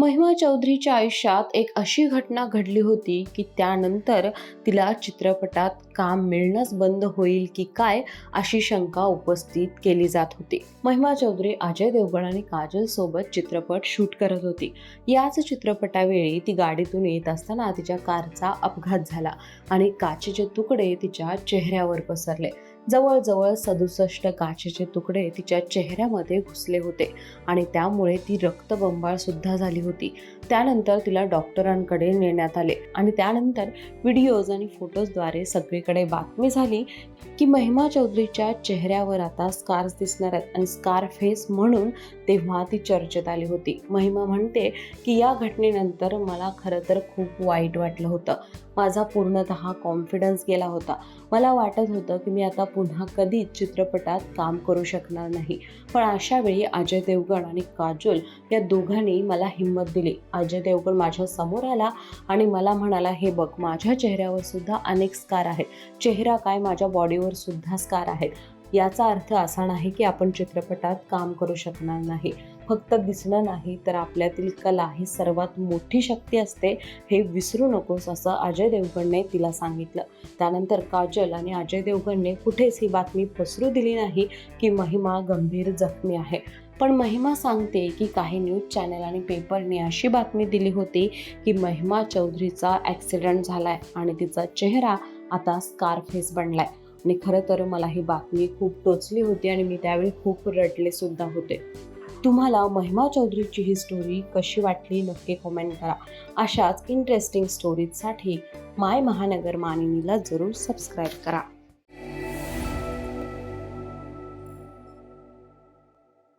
महिमा चौधरीच्या आयुष्यात एक अशी घटना घडली होती की त्यानंतर तिला चित्रपटात काम मिळणंच बंद होईल की काय अशी शंका उपस्थित केली जात होती. महिमा चौधरी अजय देवगण आणि काजल सोबत चित्रपट शूट करत होती. याच चित्रपटावेळी ती गाडीतून येत असताना तिच्या कारचा अपघात झाला आणि काचेचे तुकडे तिच्या चेहऱ्यावर पसरले. जवळजवळ सदुसष्ट काचेचे तुकडे तिच्या चेहऱ्यामध्ये घुसले होते आणि त्यामुळे ती रक्तबंबाळ सुद्धा झाली होती. त्यानंतर तिला डॉक्टरांकडे नेण्यात आले आणि त्यानंतर व्हिडिओज आणि फोटोजद्वारे सगळीकडे बातमी झाली की महिमा चौधरीच्या चेहऱ्यावर आता स्कार्स दिसणार आहेत आणि स्कार फेस म्हणून तेव्हा ती चर्चेत आली होती. महिमा म्हणते की या घटनेनंतर मला खरं तर खूप वाईट वाटलं होतं. माझा पूर्णतः कॉन्फिडन्स गेला होता. मला वाटत होतं की मी आता पुन्हा कधीच चित्रपटात काम करू शकणार नाही. पण अशावेळी अजय देवगण आणि काजोल या दोघांनी मला हिंमत दिली. अजय देवगण माझ्यासमोर आला आणि मला म्हणाला हे बघ माझ्या चेहऱ्यावर सुद्धा अनेक स्कार आहेत. चेहरा काय माझ्या बॉडीवर सुद्धा स्कार आहेत. याचा अर्थ असा नाही की आपण चित्रपटात काम करू शकणार नाही. फक्त दिसणं नाही तर आपल्यातील कला ही सर्वात मोठी शक्ती असते हे विसरू नकोस असं अजय देवगणने तिला सांगितलं. त्यानंतर काजल आणि अजय देवगणने कुठेच ही बातमी पसरू दिली नाही की महिमा गंभीर जखमी आहे. पण महिमा सांगते की काही न्यूज चॅनल आणि पेपरने अशी बातमी दिली होती की महिमा चौधरीचा ॲक्सिडेंट आहे आणि तिचा चेहरा आता स्कारफेस आहे आणि खरं तर मला ही बातमी खूप टोचली होती आणि मी त्यावेळी खूप रडले सुद्धा होते. तुम्हाला महिमा चौधरीची ही स्टोरी कशी वाटली नक्की कमेंट करा. अशाच इंटरेस्टिंग स्टोरीजसाठी माय महानगर मानिनीला जरूर सबस्क्राईब करा.